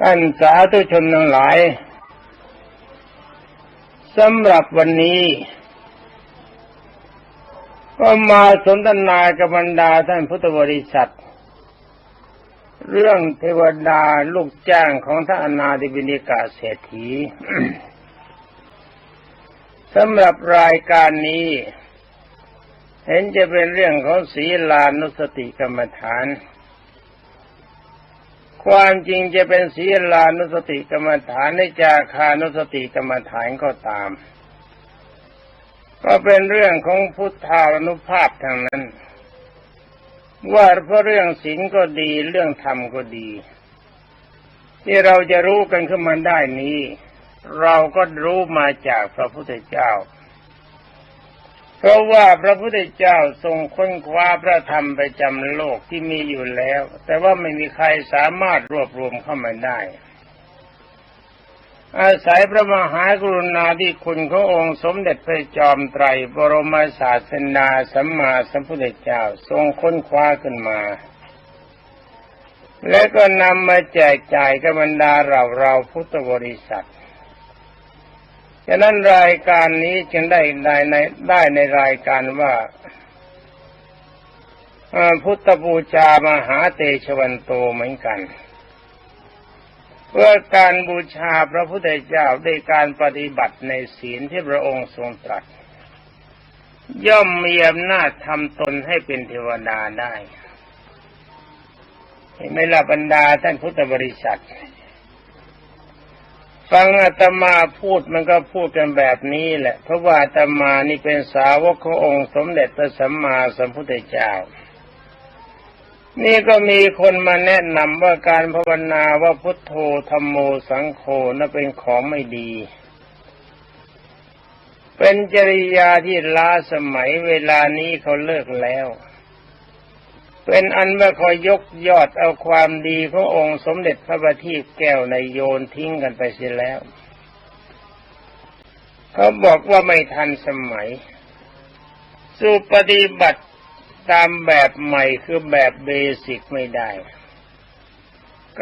ท่านสาธุชนทั้งหลายสำหรับวันนี้ ก็มาสนทนากับบรรดาท่านพุทธบริษัท เรื่องเทวดาลูกจ้างของท่านอนาธิบินิกาเศรษฐีสำหรับรายการนี้ เห็นจะเป็นเรื่องของศีลานุสติกรรมฐาน ความจริงจะเป็นศีลานุสติกรรมฐานในจาคานุสติกรรมฐานก็ตาม ก็เป็นเรื่องของพุทธานุภาพทางนั้น ว่าเพราะเรื่องศีลก็ดีเรื่องธรรมก็ดี ที่เราจะรู้กันขึ้นมาได้นี้ เราก็รู้มาจากพระพุทธเจ้า ราะว่าพระพุทธเจ้าทรงค้นคว้าพระธรรมไปจำโลกที่มีอยู่แล้ว แต่ว่าไม่มีใครสามารถรวบรวมเข้ามาได้ อาศัยพระมหากรุณาธิคุณขององค์สมเด็จพระจอมไตรบรมศาสนาสัมมาสัมพุทธเจ้าทรงค้นคว้าขึ้นมา และก็นำมาแจกจ่ายกับบรรดาเราเราพุทธบริษัท ฉะนั้นรายการนี้จึงได้ในได้ในรายการว่าพุทธบูชามหาเตชวันโตเหมือนกัน เพื่อการบูชาพระพุทธเจ้าด้วยการปฏิบัติในศีลที่พระองค์ทรงตรัส ย่อมมีอำนาจทำตนให้เป็นเทวดาได้เห็นไหมล่ะบรรดาท่านพุทธบริษัท ฟังอาตมาพูดมันก็พูดกันแบบนี้แหละ เพราะว่าอาตมานี่เป็นสาวกขององค์สมเด็จพระสัมมาสัมพุทธเจ้า นี่ก็มีคนมาแนะนำว่าการภาวนาว่าพุทโธธรรมโมสังโฆนั้นเป็นของไม่ดี เป็นจริยาที่ล้าสมัยเวลานี้เขาเลิกแล้ว เป็นอันว่าคอยยกยอดเอาความดีขององค์สมเด็จพระบัณฑิตแก้วในโยนทิ้งกันไปเสียแล้ว เขาบอกว่าไม่ทันสมัย สู่ปฏิบัติตามแบบใหม่คือแบบเบสิกไม่ได้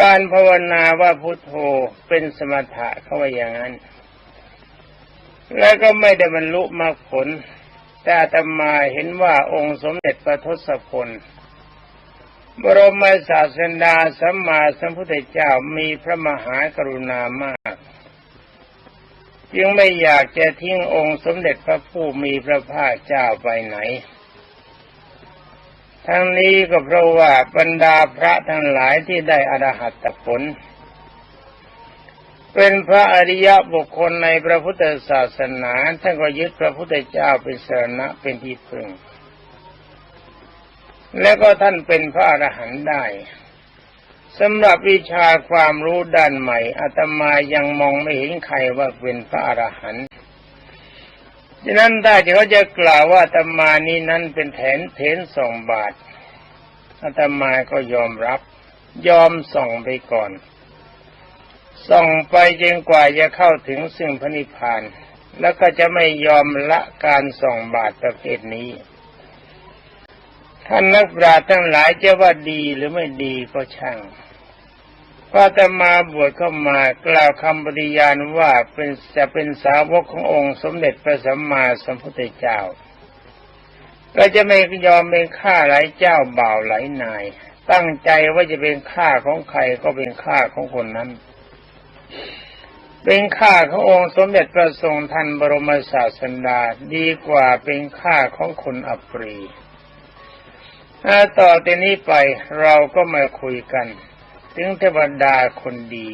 การภาวนาว่าพุทโธเป็นสมถะเขาว่าอย่างนั้น แล้วก็ไม่ได้บรรลุมรรคผล แต่ตมาเห็นว่าองค์สมเด็จพระทศพล บรมศาสดาสัมมาสัมพุทธเจ้ามีพระมหากรุณามากจึงไม่อยากจะทิ้งองค์สมเด็จพระผู้มีพระภาคเจ้าไปไหน ทั้งนี้ก็เพราะว่าบรรดาพระทั้งหลายที่ได้อรหัตผล เป็นพระอริยบุคคลในพระพุทธศาสนาท่านก็ยึดพระพุทธเจ้าเป็นสรณะเป็นที่พึ่ง และก็ท่านเป็นพระอรหันต์ได้สำหรับวิชาความรู้ด้านใหม่อาตมายังมองไม่เห็นใครว่าเป็นพระอรหันต์ดังนั้นได้ที่เขาจะกล่าวว่าอาตมานี้นั้นเป็นแถนเถนส่องบาทอาตมาก็ยอมรับ ยอมส่องไปก่อน ส่องไปจนกว่าจะเข้าถึงซึ่งพระนิพพาน แล้วก็จะไม่ยอมละการส่องบาทประเภทนี้ ท่านนักปราชญ์ทั้งหลายจะว่าดีหรือไม่ดีก็ช่างพระจะมาบวชเข้ามากล่าวคำปฏิญาณว่าเป็นจะเป็นสาวกขององค์สมเด็จพระสัมมาสัมพุทธเจ้าก็จะไม่ยอมเป็นข้าหลายเจ้าบ่าวหลายนาย ตั้งใจว่าจะเป็นข้าของใครก็เป็นข้าของคนนั้น เป็นข้าขององค์สมเด็จพระทรงทันบรมศาสดาดีกว่าเป็นข้าของคนอัปรี ถ้าต่อแต่นี้ไปเราก็มาคุยกัน ถึงเทวดาคนดี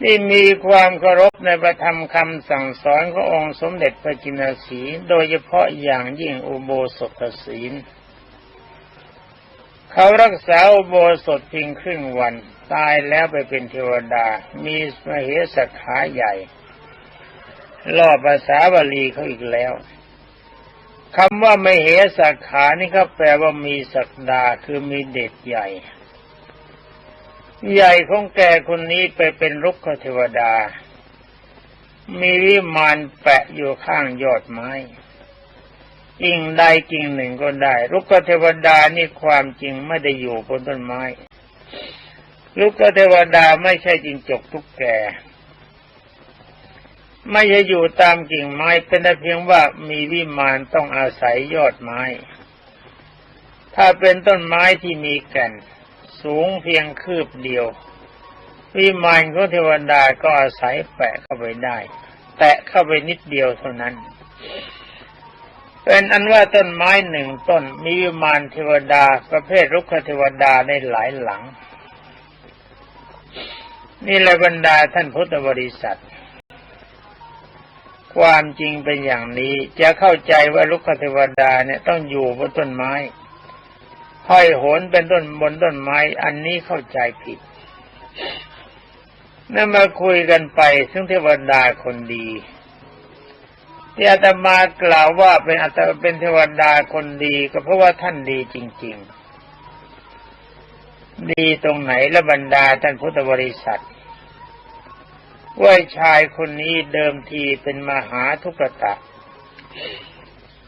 ที่มีความเคารพในประธรรมคำสั่งสอนขององค์สมเด็จพระจินสีโดยเฉพาะอย่างยิ่งอุโบสถศีลเขารักษาอุโบสถเพียงครึ่งวัน ตายแล้วไปเป็นเทวดา มีมเหสขาใหญ่ล่อภาษาบาลีเขาอีกแล้ว คำว่าไม่เหสักขานี่ก็แปลว่ามีศักดาคือมีเด็ดใหญ่ ใหญ่ของแกคนนี้ไปเป็นรุกขเทวดา มีวิมานแปะอยู่ข้างยอดไม้กิ่งใดกิ่งหนึ่งก็ได้รุกขเทวดานี่ความจริงไม่ได้อยู่บนต้นไม้ลูกเทวดาไม่ใช่จิงจกทุกแก ไม่ใช่อยู่ตามกิ่งไม้เป็นแต่เพียงว่ามีวิมานต้องอาศัยยอดไม้ ถ้าเป็นต้นไม้ที่มีแก่น สูงเพียงคืบเดียว วิมานของเทวดาก็อาศัยแปะเข้าไปได้ แตะเข้าไปนิดเดียวเท่านั้น เป็นอันว่าต้นไม้หนึ่งต้นมีวิมานเทวดาประเภทรุกขเทวดาในหลายหลัง นี่แหละบรรดาท่านพุทธบริษัท ความจริงเป็นอย่างนี้ จะเข้าใจว่าลุกเทวดาเนี่ยต้องอยู่บนต้นไม้ ห้อยโหนเป็นต้นบนต้นไม้ อันนี้เข้าใจผิดนั่นมาคุยกันไป ซึ่งเทวดาคนดีที่อาตมากล่าวว่าเป็นอาตมาเป็นเทวดาคนดีก็เพราะว่าท่านดีจริง ๆ ดีตรงไหนและบรรดาท่านพุทธบริษัท ว่าชายคนนี้เดิมทีเป็นมหาทุกตะ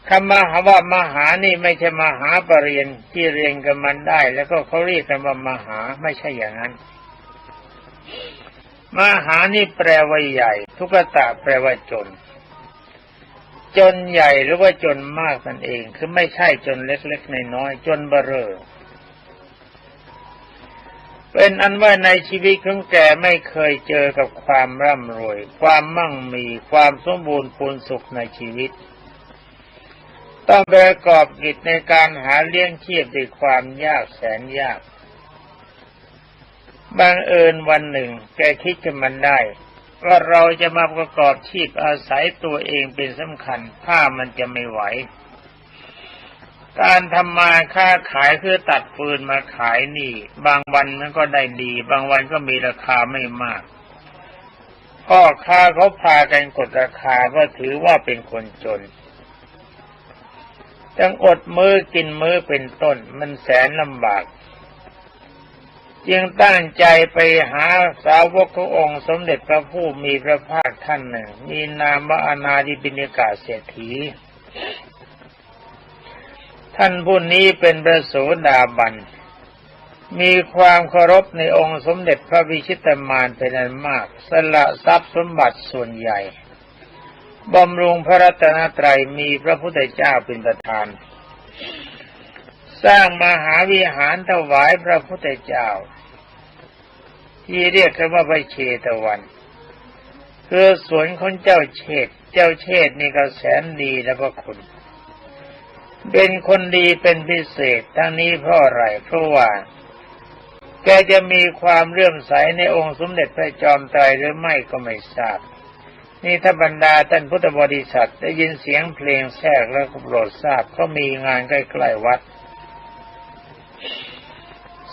คำมหาว่ามหานี่ไม่ใช่มหาปรริญญาที่เรียนกันมันได้ แล้วก็เขาเรียกกันว่ามหาไม่ใช่อย่างนั้น มหานี่แปลว่าใหญ่ ทุกตะแปลว่าจน จนใหญ่หรือว่าจนมากนั่นเอง คือไม่ใช่จนเล็กๆน้อยๆจนเบ้อเร่อ เป็นอันว่าในชีวิตของแกไม่เคยเจอกับความร่ำรวย ความมั่งมีความสมบูรณ์พูนสุขในชีวิต ต้องประกอบกิจในการหาเลี้ยงชีพด้วยความยากแสนยากบางเอิญวันหนึ่ง แกคิดขึ้นมันได้ว่าเราจะมาประกอบชีพอาศัยตัวเองเป็นสำคัญ ถ้ามันจะไม่ไหว การทำมาค้าขายคือตัดฟืนมาขายนี่ บางวันมันก็ได้ดี บางวันก็มีราคาไม่มาก พ่อค้าเขาพากันกดราคาเพราะถือว่าเป็นคนจนจังอดมือกินมือเป็นต้น มันแสนลำบาก จึงตั้งใจไปหาสาวกขององค์สมเด็จพระผู้มีพระภาคท่านหนึ่ง มีนามว่าอนาดิบินิกาเศรษฐี ท่านผู้นี้เป็นพระโสดาบัน มีความเคารพในองค์สมเด็จพระวิชิตมานเป็นอันมาก สละทรัพย์สมบัติส่วนใหญ่บำรุงพระรัตนตรัยมีพระพุทธเจ้าเป็นประธาน สร้างมหาวิหารถวายพระพุทธเจ้า ที่เรียกกันว่าพระเชตวันคือสวนของเจ้าเชษเจ้าเชษนี่ก็แสนดีและพระคุณ เป็นคนดีเป็นพิเศษทั้งนี้เพราะอะไรเพราะว่า แกจะมีความเลื่อมใสในองค์สมเด็จพระจอมไตรหรือไม่ก็ไม่ทราบ นี่ถ้าบรรดาท่านพุทธบริษัทได้ยินเสียงเพลงแทรกแล้วก็โปรดทราบเขามีงานใกล้ๆวัด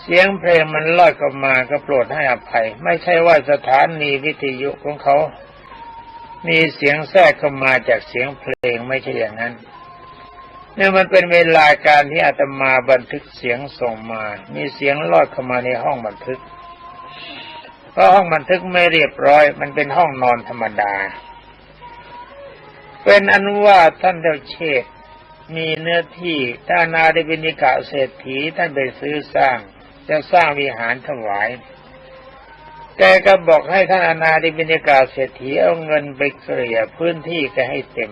เสียงเพลงมันลอยเข้ามาก็โปรดให้อภัย ไม่ใช่ว่าสถานีวิทยุของเขา มีเสียงแทรกเข้ามาจากเสียงเพลงไม่ใช่อย่างนั้น เนี่ยมันเป็นเวลาการที่อาตมาบันทึกเสียงส่งมา มีเสียงลอดเข้ามาในห้องบันทึกเพราะห้องบันทึกไม่เรียบร้อย มันเป็นห้องนอนธรรมดา เป็นอันว่าท่านเดาเชษมีเนื้อที่ถ้านาได้บินิกะเศรษฐีท่านไปซื้อสร้าง จะสร้างวิหารถวายแกก็บอกให้ท่านอนาดิบินิกาเศรษฐีเอาเงินไปเกลี่ยพื้นที่แกให้เต็ม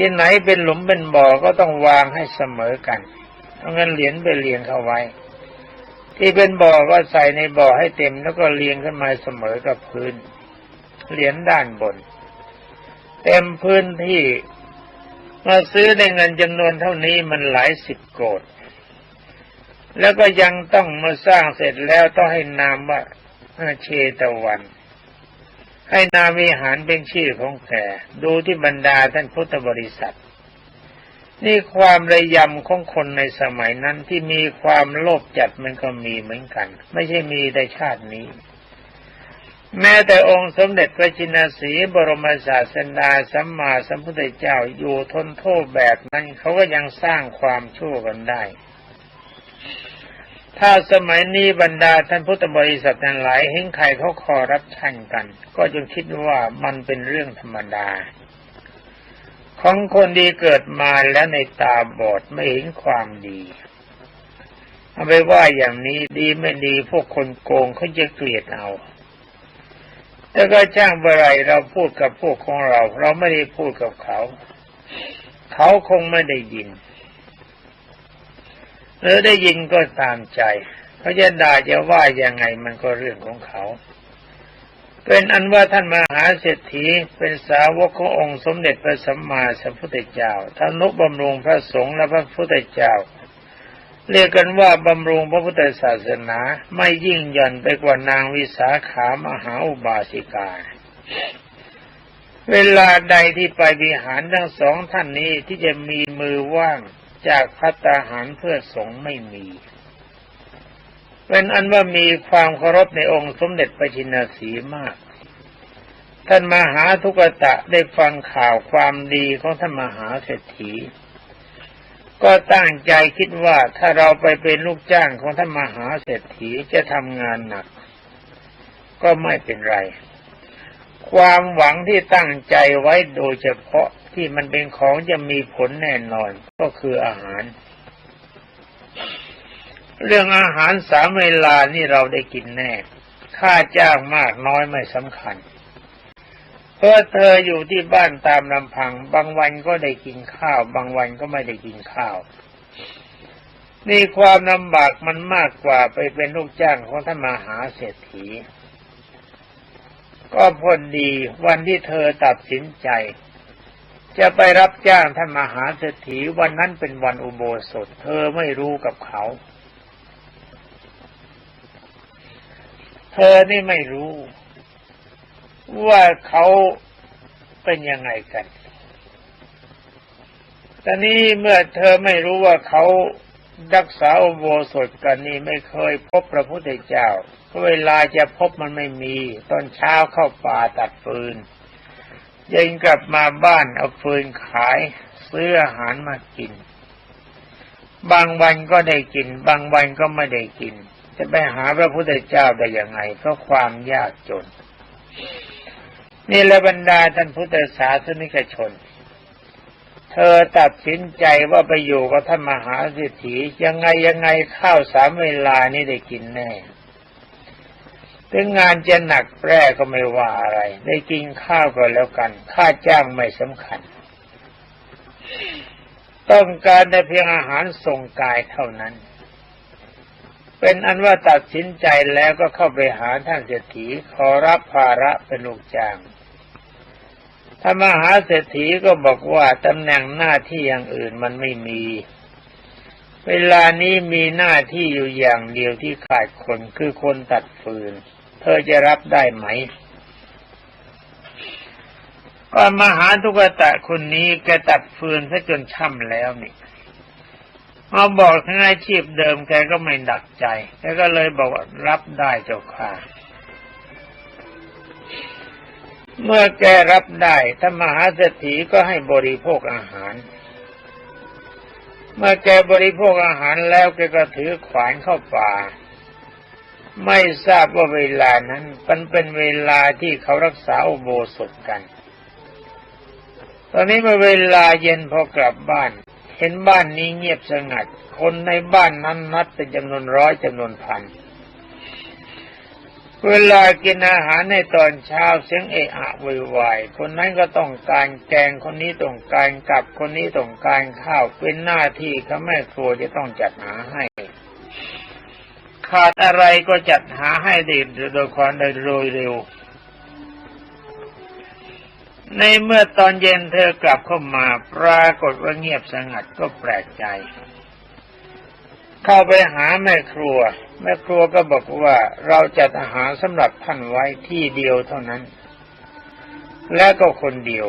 ที่ไหนเป็นหลุมเป็นบ่อก็ต้องวางให้เสมอกันเอาเงินเหรียญไปเรียงเข้าไว้ ที่เป็นบ่อก็ใส่ในบ่อให้เต็มแล้วก็เรียงขึ้นมาเสมอกับพื้นเหรียญด้านบน เต็มพื้นที่มาซื้อในเงินจำนวนเท่านี้มันหลายสิบโกดแล้วก็ยังต้องมาสร้างเสร็จแล้วต้องให้นามว่าเชตวัน ให้นามวิหารเป็นชื่อของแกดูที่บรรดาท่านพุทธบริษัท นี่ความระยำของคนในสมัยนั้นที่มีความโลภจัดมันก็มีเหมือนกัน ไม่ใช่มีในชาตินี้ แม้แต่องค์สมเด็จพระจินสีบรมศาสดาสัมมาสัมพุทธเจ้าอยู่ทนโทษแบบนั้นเขาก็ยังสร้างความชั่วกันได้ ถ้าสมัยนี้บรรดาท่านพุทธบริษัททั้งหลายเห็นใครเขาคอรับชันกัน ก็จงคิดว่ามันเป็นเรื่องธรรมดา ของคนดีเกิดมาแล้วในตาบอดไม่เห็นความดีเอาไปว่าอย่างนี้ดีไม่ดีพวกคนโกงเขาจะเกลียดเอาแต่ก็ช่างเมื่อไรเราพูดกับพวกของเรา เราไม่ได้พูดกับเขา เขาคงไม่ได้ยิน หรือได้ยินก็ตามใจเขาจะด่าจะว่ายังไงมันก็เรื่องของเขา เป็นอันว่าท่านมหาเศรษฐีเป็นสาวกขององค์สมเด็จพระสัมมาสัมพุทธเจ้าท่านุบำรุงพระสงฆ์และพระพุทธเจ้า เรียกกันว่าบำรุงพระพุทธศาสนาไม่ยิ่งหย่อนไปกว่านางวิสาขามหาอุบาสิกาเวลาใดที่ไปวิหารทั้งสองท่านนี้ที่จะมีมือว่าง จากพัตาหารเพื่อสงฆ์ไม่มีเป็นอันว่ามีความเคารพในองค์สมเด็จพระชินสีมาก ท่านมหาทุกตะได้ฟังข่าวความดีของท่านมหาเศรษฐี ก็ตั้งใจคิดว่าถ้าเราไปเป็นลูกจ้างของท่านมหาเศรษฐีจะทำงานหนัก ก็ไม่เป็นไร ความหวังที่ตั้งใจไว้โดยเฉพาะ ที่มันเป็นของจะมีผลแน่นอนก็คืออาหาร เรื่องอาหารสามเวลานี่เราได้กินแน่ ค่าจ้างมากน้อยไม่สำคัญ เพราะเธออยู่ที่บ้านตามลำพัง บางวันก็ได้กินข้าว บางวันก็ไม่ได้กินข้าวนี่ความลำบากมันมากกว่าไปเป็นลูกจ้างของท่านมหาเศรษฐี ก็พอดีวันที่เธอตัดสินใจ จะไปรับจ้างท่านมหาเศรษฐีวันนั้นเป็นวันอุโบสถ เธอไม่รู้กับเขา เธอนี่ไม่รู้ ว่าเขาเป็นยังไงกันตอนนี้เมื่อเธอไม่รู้ว่าเขารักษาอุโบสถกันนี่ไม่เคยพบพระพุทธเจ้าเวลาจะพบมันไม่มี ตอนเช้าเข้าป่าตัดฟืน เย็นกลับมาบ้านเอาฟืนขายซื้ออาหารมากิน บางวันก็ได้กิน บางวันก็ไม่ได้กิน จะไปหาพระพุทธเจ้าได้ยังไงเพราะความยากจน นี่ละบรรดาท่านพุทธศาสนิกชน เธอตัดสินใจว่าไปอยู่กับท่านมหาเศรษฐียังไงยังไงข้าวสามเวลานี่ได้กินแน่ ถึงงานจะหนักแปรก็ไม่ว่าอะไร ได้กินข้าวก็แล้วกัน ค่าจ้างไม่สำคัญ ต้องการแต่เพียงอาหารส่งกายเท่านั้น เป็นอันว่าตัดสินใจแล้วก็เข้าไปหาท่านเศรษฐีขอรับภาระเป็นลูกจ้างถ้ามหาเศรษฐีก็บอกว่าตำแหน่งหน้าที่อย่างอื่นมันไม่มี เวลานี้มีหน้าที่อยู่อย่างเดียวที่ขาดคนคือคนตัดฟืน เธอจะรับได้ไหมก็มหาทุกตะคนนี้แกตัดฟืนซะจนช่ำแล้วนี่มาบอกทั้งอาชีพเดิมแกก็ไม่ดักใจแกก็เลยบอกว่ารับได้เจ้าค่ะ เมื่อแกรับได้ท่านมหาเศรษฐีก็ให้บริโภคอาหาร เมื่อแกบริโภคอาหารแล้วแกก็ถือขวานเข้าป่า ไม่ทราบว่าเวลานั้นมันเป็นเวลาที่เขารักษาอุโบสถกัน ตอนนี้เมื่อเวลาเย็นพอกลับบ้าน เห็นบ้านนี้เงียบสงัด คนในบ้านนั้นนับเป็นจำนวนร้อยจำนวนพัน เวลากินอาหารในตอนเช้าเสียงเอะอะวุ่ยวายคนนั้นก็ต้องการแกงคนนี้ต้องการกับคนนี้ต้องการข้าวเป็นหน้าที่เขาแม่ครัวจะต้องจัดหาให้ ขาดอะไรก็จัดหาให้ได้โดยความโดยเร็ว ในเมื่อตอนเย็นเธอกลับเข้ามาปรากฏว่าเงียบสงัดก็แปลกใจ เข้าไปหาแม่ครัว แม่ครัวก็บอกว่าเราจัดอาหารสำหรับท่านไว้ที่เดียวเท่านั้น และก็คนเดียว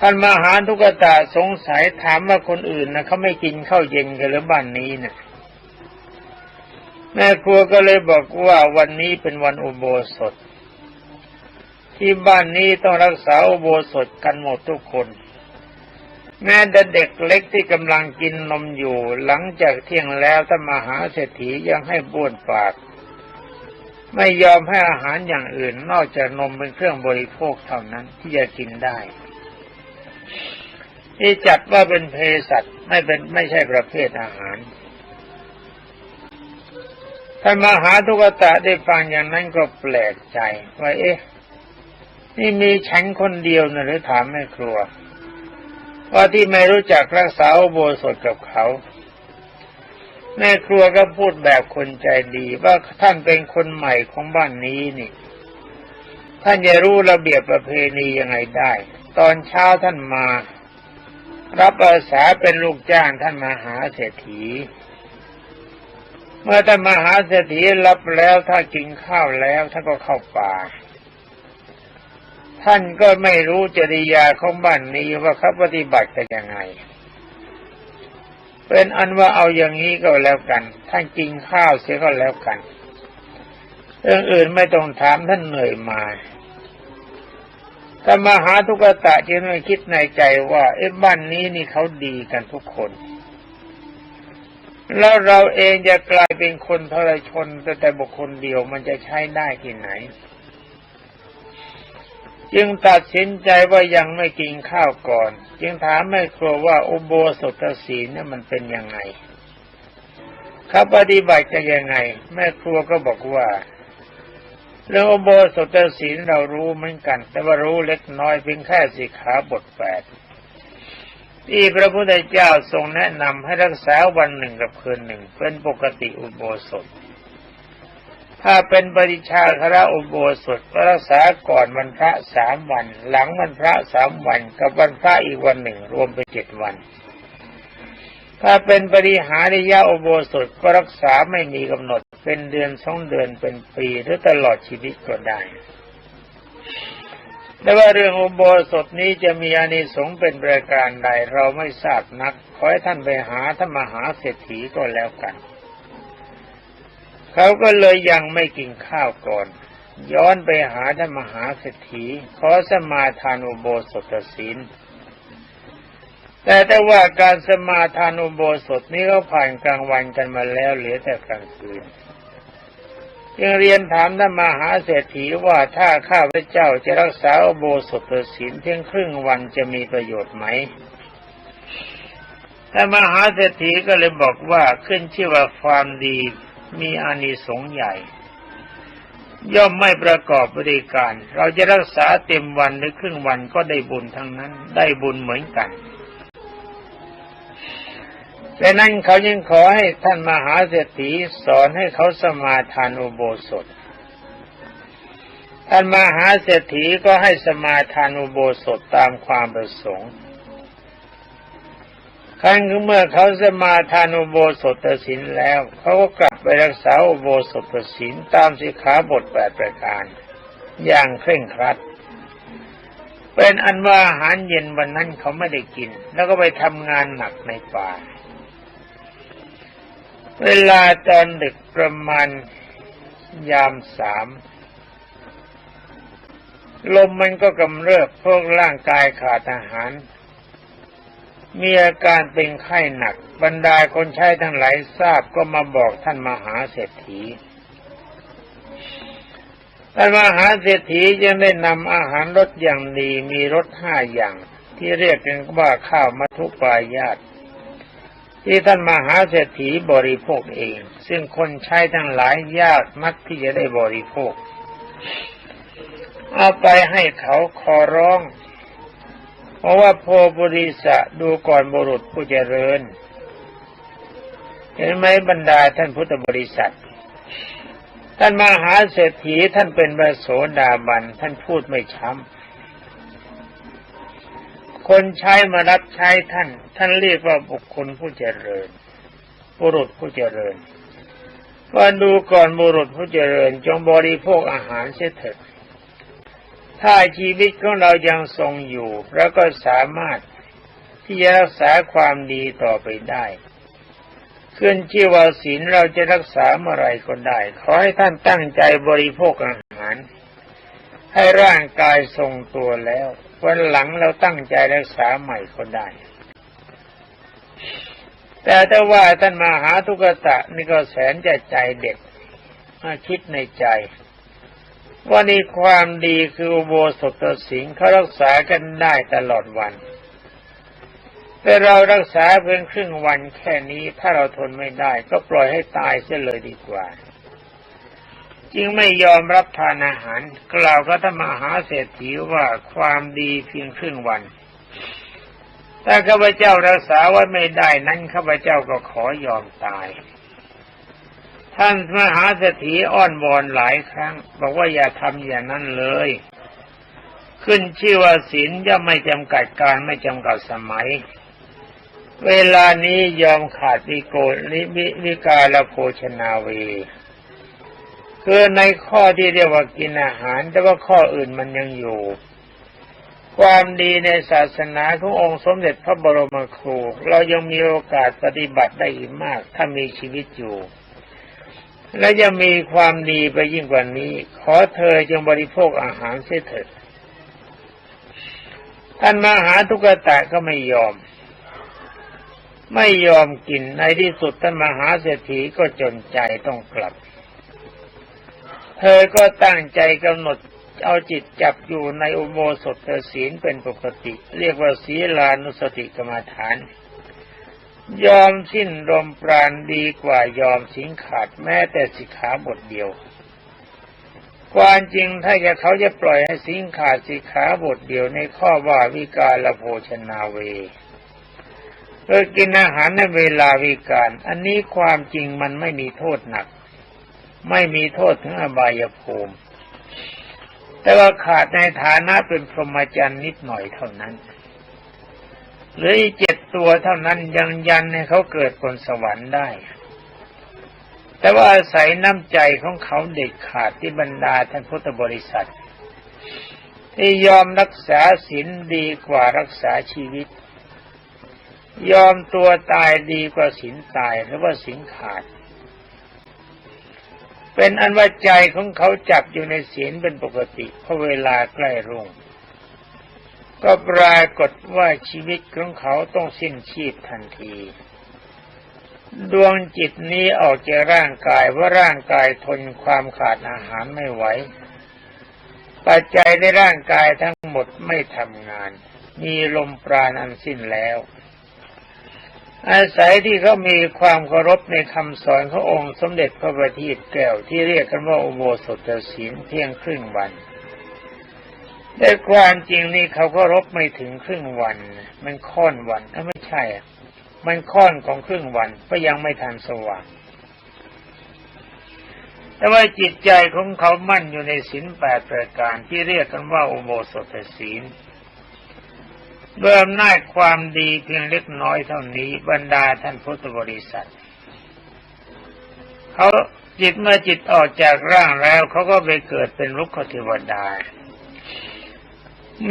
ท่านมหาทุกตาสงสัยถามว่าคนอื่นนะเขาไม่กินข้าวเย็นกันหรือบ้านนี้นะ แม่ครัวก็เลยบอกว่าวันนี้เป็นวันอุโบสถ ที่บ้านนี้ต้องรักษาอุโบสถกันหมดทุกคน แม้แต่เด็กเล็กที่กำลังกินนมอยู่ หลังจากเที่ยงแล้วท่านมหาเศรษฐียังให้บ้วนปาก ไม่ยอมให้อาหารอย่างอื่นนอกจากนมเป็นเครื่องบริโภคเท่านั้นที่จะกินได้ที่จัดว่าเป็นเภสัชไม่เป็นไม่ใช่ประเภทอาหาร ท่านมหาทุกตะได้ฟังอย่างนั้นก็แปลกใจว่าเอ๊ะนี่มีฉันคนเดียวนะหรือถามแม่ครัว ว่าที่ไม่รู้จักรักษาโบสถกับเขา แม่ครัวก็พูดแบบคนใจดีว่าท่านเป็นคนใหม่ของบ้านนี้นี่ ท่านจะรู้ระเบียบประเพณียังไงได้ ตอนเช้าท่านมา รับอาสาเป็นลูกจ้างท่านมหาเศรษฐี เมื่อท่านมหาเศรษฐีรับแล้วถ้ากินข้าวแล้วท่านก็เข้าป่า ท่านก็ไม่รู้จริยาของบ้านนี้ว่าเขาปฏิบัติกันยังไง เป็นอันว่าเอาอย่างนี้ก็แล้วกัน ท่านกินข้าวเสียก็แล้วกันเรื่องอื่นไม่ต้องถามท่านเหนื่อยมาถ้ามหาทุกตะจึงไม่คิดในใจว่าเอ๊ะบ้านนี้นี่เขาดีกันทุกคน แล้วเราเองจะกลายเป็นคนทรชนแต่แต่บุคคลเดียวมันจะใช้ได้ที่ไหน จึงตัดสินใจว่ายังไม่กินข้าวก่อน จึงถามแม่ครัวว่าอุโบสถศีลนี่มันเป็นยังไงเขาปฏิบัติกันยังไง แม่ครัวก็บอกว่าเรื่องอุโบสถศีลเรารู้เหมือนกัน แต่ว่ารู้เล็กน้อยเพียงแค่สิขาบทแปด ที่พระพุทธเจ้าทรงแนะนำให้รักษาวันหนึ่งกับคืนหนึ่งเป็นปกติอุโบสถ ถ้าเป็นปริชาคระอุโบสถก็รักษาก่อนวันพระสามวัน หลังวันพระสามวันกับวันพระอีกวันหนึ่งรวมเป็นเจ็ดวัน ถ้าเป็นปริหาริยาอุโบสถก็รักษาไม่มีกำหนดเป็นเดือนสองเดือนเป็นปีหรือตลอดชีวิตก็ได้ แต่ว่าเรื่องอุโบสถนี้จะมีอานิสงส์เป็นประการใดเราไม่ทราบนัก ขอให้ท่านไปหาท่านมหาเศรษฐีก็แล้วกัน เขาก็เลยยังไม่กินข้าวก่อน ย้อนไปหาท่านมหาเศรษฐี ขอสมาทานอุโบสถศีลแต่แต่ว่าการสมาทานอุโบสถนี้ก็ผ่านกลางวันกันมาแล้วเหลือแต่กลางคืน ยังเรียนถามท่านมหาเศรษฐีว่าถ้าข้าพเจ้าจะรักษาโบสถศีลเพียงครึ่งวันจะมีประโยชน์ไหมท่านมหาเศรษฐีก็เลยบอกว่าขึ้นชื่อว่าความดีมีอานิสงส์ใหญ่ ย่อมไม่ประกอบบริการ เราจะรักษาเต็มวันหรือครึ่งวันก็ได้บุญทั้งนั้น ได้บุญเหมือนกัน ดังนั้นเขายังขอให้ท่านมหาเศรษฐีสอนให้เขาสมาทานอุโบสถ ท่านมหาเศรษฐีก็ให้สมาทานอุโบสถตามความประสงค์ครั้งเมื่อเขาสมาทานอุโบสถศีลแล้ว เขาก็กลับไปรักษาอุโบสถศีลตามสิกขาบทแปดประการ อย่างเคร่งครัด เป็นอันว่าอาหารเย็นวันนั้นเขาไม่ได้กิน แล้วก็ไปทำงานหนักในป่า เวลาตอนดึกประมาณยามสามลมมันก็กำเริบพวกร่างกายขาดอาหาร มีอาการเป็นไข้หนัก บรรดาคนใช้ทั้งหลายทราบก็มาบอกท่านมหาเศรษฐีท่านมหาเศรษฐียังได้นำอาหารรสอย่างดีมีรสห้าอย่าง ที่เรียกกันว่าข้าวมัทุปายาต ที่ท่านมหาเศรษฐีบริโภคเอง ซึ่งคนใช้ทั้งหลายยากนักที่จะได้บริโภค เอาไปให้เขาขอร้อง เพราะว่าโพบริษะดูก่อนบุรุษผู้เจริญ เห็นไหมบรรดาท่านพุทธบริษัท ท่านมหาเศรษฐีท่านเป็นพระโสดาบันท่านพูดไม่ช้ำ คนใช้มารับใช้ท่าน ท่านเรียกว่าบุคคลผู้เจริญบุรุษผู้เจริญว่าดูก่อนบุรุษผู้เจริญจงบริโภคอาหารเสียเถิดถ้าชีวิตของเรายังทรงอยู่แล้วก็สามารถที่จะรักษาความดีต่อไปได้ขึ้นชื่อว่าศีลเราจะรักษาเมื่อไรก็ได้ ขอให้ท่านตั้งใจบริโภคอาหาร ให้ร่างกายทรงตัวแล้ว วันหลังเราตั้งใจรักษาใหม่ก็ได้ แต่ถ้าว่าท่านมาหาทุกตะนี่ก็แสนจะใจเด็ดมาคิดในใจ ว่านี่ความดีคืออุโบสถสิงเขารักษากันได้ตลอดวัน แต่เรารักษาเพียงครึ่งวันแค่นี้ถ้าเราทนไม่ได้ ก็ปล่อยให้ตายเสียเลยดีกว่า จึงไม่ยอมรับทานอาหาร กล่าวกับท่านมหาเศรษฐีว่าความดีเพียงครึ่งวัน ถ้าข้าพเจ้ารักษาไว้ไม่ได้นั้นข้าพเจ้าก็ขอยอมตาย ท่านมหาเศรษฐีอ้อนวอนหลายครั้ง บอกว่าอย่าทำอย่างนั้นเลย ขึ้นชื่อว่าศีลย่อมไม่จำกัดการไม่จำกัดสมัย เวลานี้ยอมขาดวิโกลิวิวิกาลโภชนาเว คือในข้อที่เรียกว่ากินอาหาร แต่ว่าข้ออื่นมันยังอยู่ ความดีในศาสนาขององค์สมเด็จพระบรมครู เรายังมีโอกาสปฏิบัติได้อีกมาก ถ้ามีชีวิตอยู่ และยังมีความดีไปยิ่งกว่านี้ ขอเธอจงบริโภคอาหารเสียเถิดท่านมหาทุกตะก็ไม่ยอม ไม่ยอมกินในที่สุดท่านมหาเศรษฐีก็จนใจต้องกลับ เธอก็ตั้งใจกำหนดเอาจิตจับอยู่ในอุโบสถศีลเป็นปกติ เรียกว่าศีลานุสติกรรมฐาน ยอมสิ้นรมปราณดีกว่ายอมสิงขาดแม้แต่สิกขาบทเดียวความจริงถ้าจะเขาจะปล่อยให้สิงขาดสิขาบทเดียวในข้อว่าวิกาลโภชนาเวเพื่อกินอาหารในเวลาวิการ อันนี้ความจริงมันไม่มีโทษหนัก ไม่มีโทษถึงอบายภูมิ แต่ว่าขาดในฐานะเป็นพรหมจรรย์นิดหน่อยเท่านั้นหรืออีกเจ็ดตัวเท่านั้นยังยันให้เขาเกิดบนสวรรค์ได้ แต่ว่าอาศัยน้ำใจของเขาเด็ดขาดที่บรรดาท่านพุทธบริษัท ที่ยอมรักษาศีลดีกว่ารักษาชีวิต ยอมตัวตายดีกว่าศีลตายหรือว่าศีลขาด เป็นอันว่าใจของเขาจับอยู่ในศีลเป็นปกติเพราะเวลาใกล้รุ่ง ก็ปรากฏว่าชีวิตของเขาต้องสิ้นชีพทันที ดวงจิตนี้ออกจากร่างกายว่าร่างกายทนความขาดอาหารไม่ไหว ปัจจัยในร่างกายทั้งหมดไม่ทำงาน มีลมปราณอันสิ้นแล้ว อาศัยที่เขามีความเคารพในคำสอนขององค์สมเด็จพระบัณฑิตแก้วที่เรียกกันว่าอุโบสถศีลเพียงครึ่งวันแต่ความจริงนี่เขาก็รบไม่ถึงครึ่งวัน มันค่อนวันเอ้าไม่ใช่ มันค่อนของครึ่งวันก็ยังไม่ทันสว่างแต่ว่าจิตใจของเขามั่นอยู่ในศีลแปดประการที่เรียกกันว่าอุโบสถศีล เบื่อำนาความดีเพียงเล็กน้อยเท่านี้บรรดาท่านพุทธบริษัทเขาจิตเมื่อจิตออกจากร่างแล้วเขาก็ไปเกิดเป็นลุกขเทวดา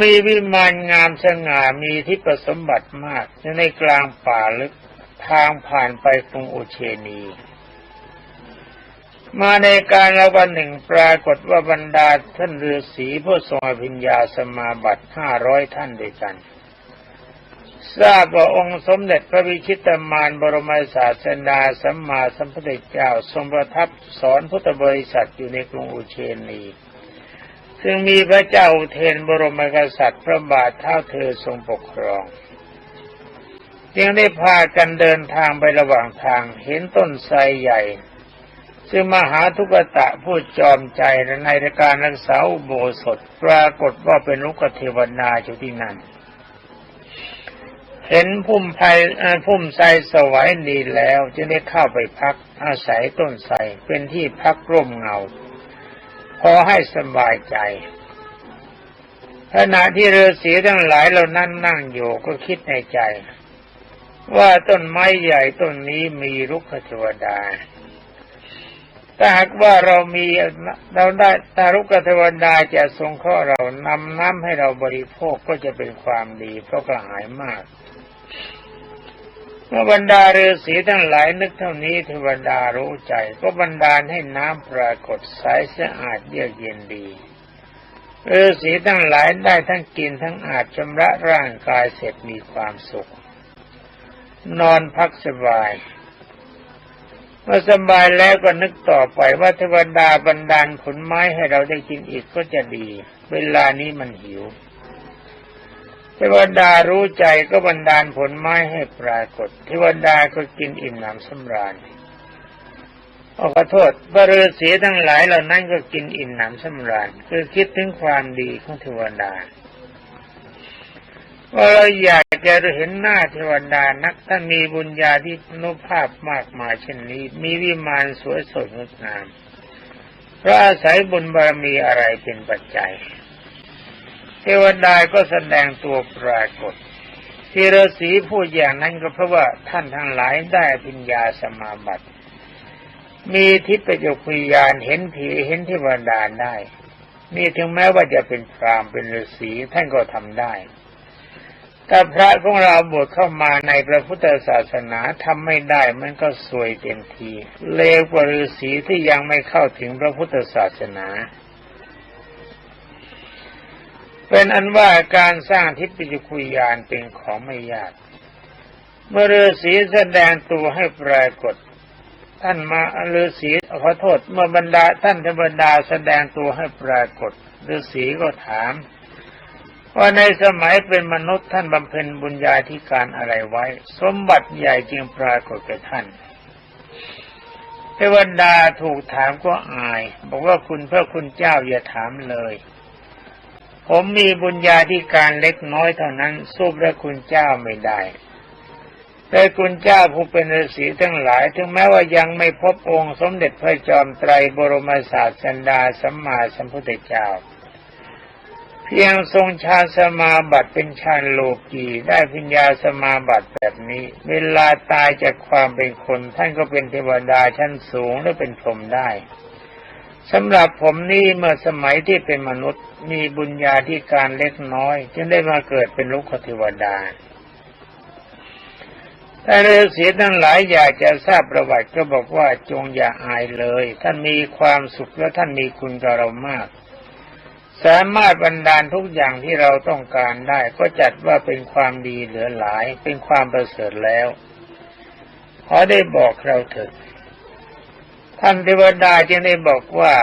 มีวิมานงามสง่ามีทิพสมบัติมากในกลางป่าลึกทางผ่านไปกรุงอุเชนี มาในการละวันหนึ่งปรากฏว่าบรรดาท่านฤาษีผู้ทรงอภิญญาสมาบัติห้าร้อยท่านด้วยกัน ทราบว่าองค์สมเด็จพระวิชิตามานบรมศาสดาสัมมาสัมพุทธเจ้าทรงประทับสอนพุทธบริษัทอยู่ในกรุงอุเชนีซึ่งมีพระเจ้าเทนบรมกษัตริย์พระบาทเท้าเธอทรงปกครอง จึงได้พากันเดินทางไประหว่างทางเห็นต้นไทรใหญ่ ซึ่งมหาทุกตะผู้จอมใจในการรักษาโบสถปรากฏว่าเป็นลูกเทวนาอยู่ที่นั่น เห็นพุ่มไผ่พุ่มไทรสวัยดีแล้วจึงได้เข้าไปพักอาศัยต้นไทรเป็นที่พักร่มเงา พอให้สบายใจขณะที่ฤาษีทั้งหลายเรานั่งนั่งอยู่ก็คิดในใจ ว่าต้นไม้ใหญ่ต้นนี้มีลุกขเทวดาถ้าหากว่าเรามีเราได้ตารุกเทวดาจะทรงข้อเรานำน้ำให้เราบริโภคก็จะเป็นความดีเพราะกระหายมาก เมื่อบรรดาฤาษีทั้งหลายนึกเท่านี้เทวดารู้ใจ ก็บันดาให้น้ำปรากฏใสสะอาดเยือกเย็นดีฤาษีทั้งหลายได้ทั้งกินทั้งอาบชำระร่างกายเสร็จมีความสุข นอนพักสบายเมื่อสบายแล้วก็นึกต่อไปว่าเทวดาบันดาลผลไม้ให้เราได้กินอีกก็จะดี เวลานี้มันหิว เทวดารู้ใจก็บันดาลผลไม้ให้ปรากฏ เทวดาก็กินอิ่มหนำสำราญขอโทษบฤาษีทั้งหลายเหล่านั้นก็กินอิ่มหนำสำราญคือคิดถึงความดีของเทวดาว่าเราอยากจะเห็นหน้าเทวดานักท่านมีบุญญาที่นุภาพมากมายเช่นนี้ มีวิมานสวยสดงดงามเพราะอาศัยบุญบารมีอะไรเป็นปัจจัย วดาก็แสดงตัวปรากฏที่ฤาษีพูดอย่างนั้นก็เพราะว่าท่านทั้งหลายได้ปัญญาสมาบัติ มีทิพยคุยานเห็นผีเห็นเทวดาได้ นี่ถึงแม้ว่าจะเป็นพรามเป็นฤาษีท่านก็ทำได้ถ้าพระของเราบวชเข้ามาในพระพุทธศาสนาทำไม่ได้มันก็สวยเต็มที เลวกว่าฤาษีที่ยังไม่เข้าถึงพระพุทธศาสนา เป็นอันว่าการสร้างทิพยคุยานเป็นของไม่ยาก เมื่อฤาษีแสดงตัวให้ปรากฏ ท่านมาฤาษีขอโทษเมื่อบรรดาท่านเทวดาแสดงตัวให้ปรากฏฤาษีก็ถาม ว่าในสมัยเป็นมนุษย์ท่านบำเพ็ญบุญญาธิการอะไรไว้ สมบัติใหญ่จึงปรากฏแก่ท่านเทวดาถูกถามก็อาย บอกว่าคุณพระคุณเจ้าอย่าถามเลย ผมมีบุญญาธิการเล็กน้อยเท่านั้นสู้พระคุณเจ้าไม่ได้แต่คุณเจ้าผู้เป็นฤาษีทั้งหลาย ถึงแม้ว่ายังไม่พบองค์สมเด็จพระจอมไตรบรมศาสดาสัมมาสัมพุทธเจ้า เพียงทรงฌานสมาบัติเป็นฌานโลกีได้พิญญาสมาบัติแบบนี้ เวลาตายจากความเป็นคน ท่านก็เป็นเทวดาชั้นสูงและเป็นพรหมได้ สำหรับผมนี่เมื่อสมัยที่เป็นมนุษย์มีบุญญาธิการเล็กน้อย จึงได้มาเกิดเป็นลูกขเทวดาแต่ฤาษีทั้งหลายอยากจะทราบประวัติก็บอกว่าจงอย่าอายเลย ท่านมีความสุขและท่านมีคุณกับเรามาก สามารถบรรดาลทุกอย่างที่เราต้องการได้ ก็จัดว่าเป็นความดีเหลือหลาย เป็นความประเสริฐแล้ว ขอได้บอกเราเถิด ท่านเทวดาจึงได้บอกว่า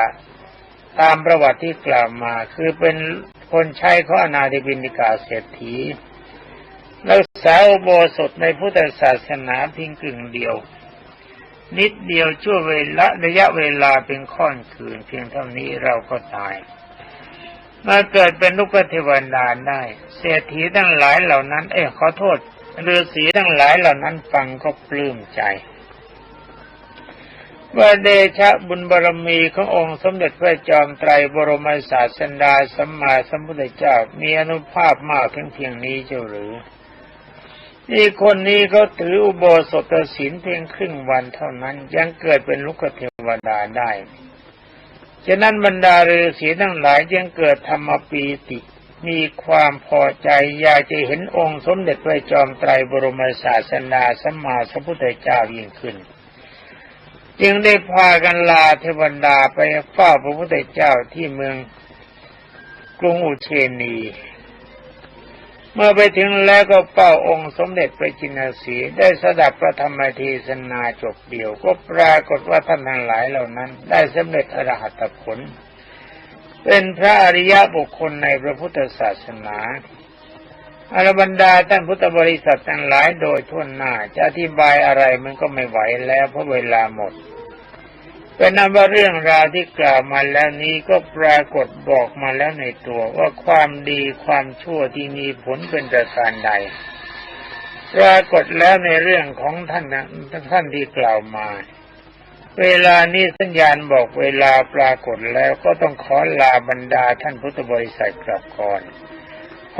ตามประวัติที่กล่าวมา คือเป็นคนใช้ข้อนาธิบินิกาเศรษฐีรักษาโบสถในพุทธศาสนาเพียงกึ่งเดียว นิดเดียวชั่วเวลาระยะเวลาเป็นค่อนคืน เพียงเท่านี้เราก็ตายมาเกิดเป็นลูกเทวดาได้ เศรษฐีทั้งหลายเหล่านั้น เอ้ขอโทษฤาษีทั้งหลายเหล่านั้นฟังก็ปลื้มใจ ว่าเดชะบุญบารมีขององค์สมเด็จพระจอมไตรบรมศาสดาสัมมาสัมพุทธเจ้ามีอนุภาพมากเพียงเพียงนี้เจ้าหรือนี่คนนี้เขาถืออุโบสถศีลเพียงครึ่งวันเท่านั้นยังเกิดเป็นลูกเทวดาได้ ฉะนั้นบรรดาฤาษีทั้งหลายยังเกิดธรรมปีติ มีความพอใจอยากจะเห็นองค์สมเด็จพระจอมไตรบรมศาสนาสัมมาสัมพุทธเจ้ายิ่งขึ้น จึงได้พากันลาเทวดาไปเฝ้าพระพุทธเจ้าที่เมืองกรุงอุเชนี เมื่อไปถึงแล้วก็เป้าองค์สมเด็จพระจินสีได้สดับพระธรรมเทศนาจบเดียว ก็ปรากฏว่าท่านทั้งหลายเหล่านั้น ได้สำเร็จอรหัตผล เป็นพระอริยบุคคลในพระพุทธศาสนา อรบรรดาท่านพุทธบริษัททั้งหลายโดยทั่วหน้า จะอธิบายอะไรมันก็ไม่ไหวแล้วเพราะเวลาหมดเป็นนั้นว่าเรื่องราวที่กล่าวมาแล้วนี้ก็ปรากฏบอกมาแล้วในตัวว่าความดีความชั่วที่มีผลเป็นประการใด ปรากฏแล้วในเรื่องของท่านท่านที่กล่าวมา เวลานี้สัญญาณบอกเวลาปรากฏแล้วก็ต้องขอลาบรรดาท่านพุทธบริษัทกลับก่อน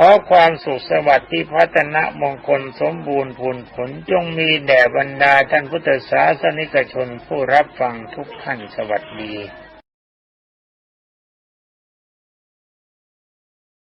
ขอความสุขสวัสดิ์ที่พัฒนามงคลสมบูรณ์ผลผลจงมีแด่บรรดาท่านพุทธศาสนิกชนผู้รับฟังทุกท่านสวัสดี